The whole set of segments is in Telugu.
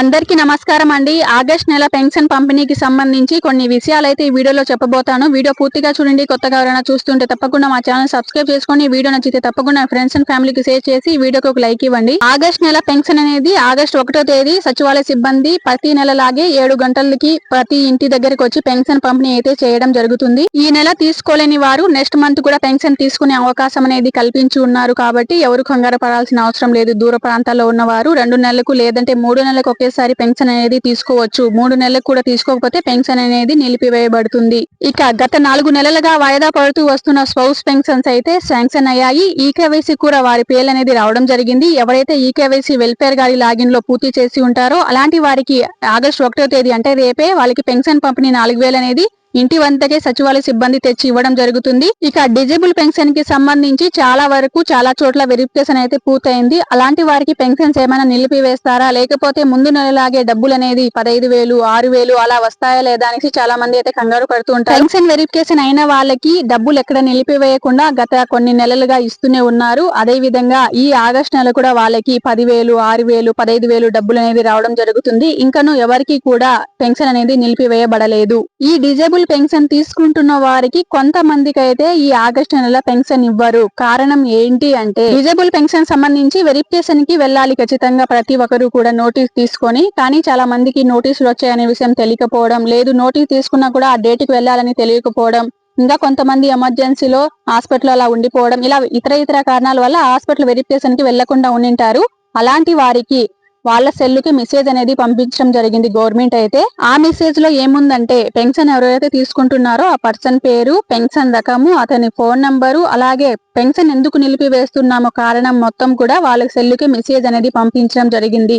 అందరికీ నమస్కారం అండి. ఆగస్ట్ నెల పెన్షన్ పంపిణీకి సంబంధించి కొన్ని విషయాలు అయితే ఈ వీడియోలో చెప్పబోతాను. వీడియో పూర్తిగా చూడండి. కొత్తగా ఎవరైనా చూస్తుంటే తప్పకుండా మా ఛానల్ సబ్స్క్రైబ్ చేసుకొని వీడియో నచ్చితే తప్పకుండా ఫ్రెండ్స్ అండ్ ఫ్యామిలీకి షేర్ చేసి వీడియోకి ఒక లైక్ ఇవ్వండి. ఆగస్ట్ నెల పెన్షన్ అనేది ఆగస్ట్ ఒకటో తేదీ సచివాలయ సిబ్బంది ప్రతి నెలలాగే ఏడు గంటలకి ప్రతి ఇంటి దగ్గరకు వచ్చి పెన్షన్ పంపిణీ అయితే చేయడం జరుగుతుంది. ఈ నెల తీసుకోలేని వారు నెక్స్ట్ మంత్ కూడా పెన్షన్ తీసుకునే అవకాశం అనేది కల్పించి ఉన్నారు కాబట్టి ఎవరు కంగారు పడాల్సిన అవసరం లేదు. దూర ప్రాంతాల్లో ఉన్నవారు రెండు నెలలకు లేదంటే మూడు నెలలకు ఒకేసారి పెన్షన్ అనేది తీసుకోవచ్చు. మూడు నెలలకు కూడా తీసుకోకపోతే పెన్షన్ అనేది నిలిపివేయబడుతుంది. ఇక గత నాలుగు నెలలుగా వాయిదా పడుతూ వస్తున్న స్పౌస్ పెన్షన్స్ అయితే శాంక్షన్ అయ్యాయి. ఈ కేవైసీ కూడా వారి పేర్లు అనేది రావడం జరిగింది. ఎవరైతే ఈ కేవైసీ వెల్ఫేర్ గారి లాగిన్లో పూర్తి చేసి ఉంటారో అలాంటి వారికి ఆగస్టు ఒకటో తేదీ అంటే రేపే వాళ్ళకి పెన్షన్ పంపిణీ నాలుగు వేలు అనేది ఇంటి వంతకే సచివాలయ సిబ్బంది తెచ్చి ఇవ్వడం జరుగుతుంది. ఇక డిజేబుల్ పెన్షన్కి సంబంధించి చాలా వరకు చాలా చోట్ల వెరిఫికేషన్ అయితే పూర్తయింది. అలాంటి వారికి పెన్షన్స్ ఏమైనా నిలిపివేస్తారా? లేకపోతే ముందు నెలలాగే డబ్బులు అనేది పదహైదు వేలు ఆరు వేలు అలా వస్తాయా లేదా అనేసి చాలా మంది అయితే కంగారు పడుతూ ఉంటారు. పెన్షన్ వెరిఫికేషన్ అయిన వాళ్ళకి డబ్బులు ఎక్కడ నిలిపివేయకుండా గత కొన్ని నెలలుగా ఇస్తూనే ఉన్నారు. అదే విధంగా ఈ ఆగస్ట్ నెల కూడా వాళ్ళకి పదివేలు ఆరు వేలు పదహైదు వేలు డబ్బులు అనేది రావడం జరుగుతుంది. ఇంకను ఎవరికి కూడా పెన్షన్ అనేది నిలిపివేయబడలేదు. ఈ డిజేబుల్ పెన్షన్ తీసుకుంటున్న వారికి కొంతమందికి అయితే ఈ ఆగస్టు నెల పెన్షన్ ఇవ్వరు. కారణం ఏంటి అంటే డిజబుల్ పెన్షన్ సంబంధించి వెరిఫికేషన్కి వెళ్ళాలి ఖచ్చితంగా ప్రతి ఒక్కరు కూడా నోటీస్ తీసుకొని. కానీ చాలా మందికి నోటీసులు వచ్చాయనే విషయం తెలియకపోవడం లేదు నోటీస్ తీసుకున్నా కూడా ఆ డేట్కి వెళ్ళాలని తెలియకపోవడం ఇంకా కొంతమంది ఎమర్జెన్సీలో హాస్పిటల్ అలా ఉండిపోవడం ఇలా ఇతర ఇతర కారణాల వల్ల హాస్పిటల్ వెరిఫికేషన్కి వెళ్ళకుండా ఉండింటారు. అలాంటి వారికి వాళ్ళ సెల్లుకి మెసేజ్ అనేది పంపించడం జరిగింది గవర్నమెంట్ అయితే. ఆ మెసేజ్లో ఏముందంటే పెన్షన్ ఎవరైతే తీసుకుంటున్నారో ఆ పర్సన్ పేరు పెన్షన్ రకము అతని ఫోన్ నంబరు అలాగే పెన్షన్ ఎందుకు నిలిపివేస్తున్నామో కారణం మొత్తం కూడా వాళ్ళ సెల్లుకి మెసేజ్ అనేది పంపించడం జరిగింది.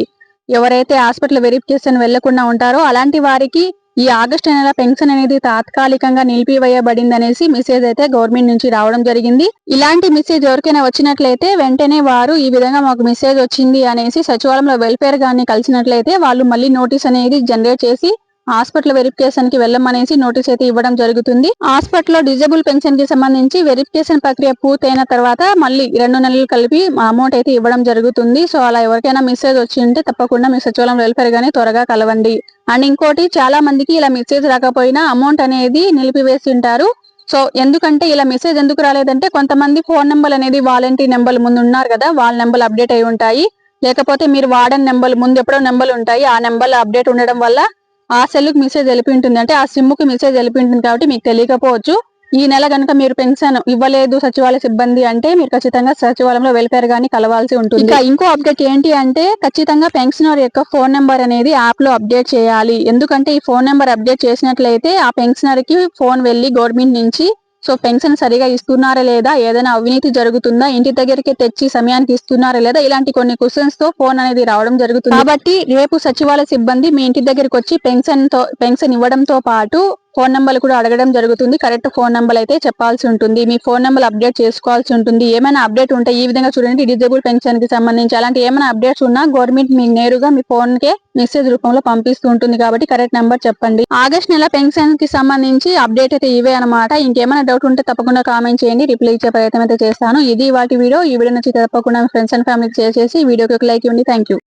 ఎవరైతే హాస్పిటల్ వెరిఫికేషన్ వెళ్ళకుండా ఉంటారో అలాంటి వారికి ఈ ఆగస్టు నెల పెన్షన్ అనేది తాత్కాలికంగా నిలిపివేయబడిందనేసి మెసేజ్ అయితే గవర్నమెంట్ నుంచి రావడం జరిగింది. ఇలాంటి మెసేజ్ ఎవరికైనా వచ్చినట్లయితే వెంటనే వారు ఈ విధంగా మాకు మెసేజ్ వచ్చింది అనేసి సచివాలయంలో వెల్ఫేర్ గారిని కలిసినట్లయితే వాళ్ళు మళ్ళీ నోటీస్ అనేది జనరేట్ చేసి హాస్పిటల్ వెరిఫికేషన్కి వెళ్ళమనేసి నోటీస్ అయితే ఇవ్వడం జరుగుతుంది. హాస్పిటల్లో డిజేబుల్ పెన్షన్కి సంబంధించి వెరిఫికేషన్ ప్రక్రియ పూర్తయిన తర్వాత మళ్ళీ రెండు నెలలు కలిపి అమౌంట్ అయితే ఇవ్వడం జరుగుతుంది. సో అలా ఎవరికైనా మెసేజ్ వచ్చి ఉంటే తప్పకుండా మీ సచివాలయం వెల్ఫేర్ గానీ త్వరగా కలవండి. అండ్ ఇంకోటి చాలా మందికి ఇలా మెసేజ్ రాకపోయినా అమౌంట్ అనేది నిలిపివేసి ఉంటారు. సో ఎందుకంటే ఇలా మెసేజ్ ఎందుకు రాలేదంటే కొంతమంది ఫోన్ నెంబర్ అనేది వాలంటీర్ నెంబర్ ముందు ఉన్నారు కదా వాళ్ళ నెంబర్ అప్డేట్ అయి ఉంటాయి. లేకపోతే మీరు వాడని నెంబర్ ముందు ఎప్పుడో నెంబర్లు ఉంటాయి. ఆ నెంబర్ అప్డేట్ ఉండడం వల్ల ఆ సెల్కి మెసేజ్ వెళ్ళిపోయింటుంది అంటే ఆ సిమ్కి మెసేజ్ వెళ్ళిపోయింటుంది కాబట్టి మీకు తెలియకపోవచ్చు. ఈ నెల కనుక మీరు పెన్షన్ ఇవ్వలేదు సచివాలయ సిబ్బంది అంటే మీరు ఖచ్చితంగా సచివాలయంలో వెల్ఫేర్ గాని కలవాల్సి ఉంటుంది. ఇంకా ఇంకో అప్డేట్ ఏంటి అంటే ఖచ్చితంగా పెన్షనర్ యొక్క ఫోన్ నెంబర్ అనేది యాప్లో అప్డేట్ చేయాలి. ఎందుకంటే ఈ ఫోన్ నెంబర్ అప్డేట్ చేసినట్లయితే ఆ పెన్షనర్కి ఫోన్ వెళ్ళి గవర్నమెంట్ నుంచి సో పెన్షన్ సరిగా ఇస్తున్నారా లేదా? ఏదైనా అవినీతి జరుగుతుందా? ఇంటి దగ్గరికి తెచ్చి సమయానికి ఇస్తున్నారా లేదా? ఇలాంటి కొన్ని క్వశ్చన్స్తో ఫోన్ అనేది రావడం జరుగుతుంది. కాబట్టి రేపు సచివాలయ సిబ్బంది మీ ఇంటి దగ్గరికి వచ్చి పెన్షన్తో పెన్షన్ ఇవ్వడంతో పాటు ఫోన్ నెంబర్ కూడా అడగడం జరుగుతుంది. కరెక్ట్ ఫోన్ నెంబర్ అయితే చెప్పాల్సి ఉంటుంది. మీ ఫోన్ నెంబర్ అప్డేట్ చేసుకోవాల్సి ఉంటుంది. ఏమైనా అప్డేట్ ఉంటే ఈ విధంగా చూడండి. డిజేబుల్ పెన్షన్కి సంబంధించి అలాంటి ఏమైనా అప్డేట్స్ ఉన్నా గవర్నమెంట్ మీకు నేరుగా మీ ఫోన్ కే మెసేజ్ రూపంలో పంపిస్తూ ఉంటుంది కాబట్టి కరెక్ట్ నెంబర్ చెప్పండి. ఆగస్ట్ నెల పెన్షన్కి సంబంధించి అప్డేట్ అయితే ఇవే అనమాట ఇంకేమైనా డౌట్ ఉంటే తప్పకుండా కామెంట్ చేయండి. రిప్లై ఇచ్చే ప్రయత్నం అయితే చేస్తాను. ఇది వాటి వీడియో. ఈ వీడియో నుంచి తప్పకుండా ఫ్రెండ్స్ అండ్ ఫ్యామిలీకి చేసేసి వీడియోకి ఒక లైక్ ఇవ్వండి. Thank you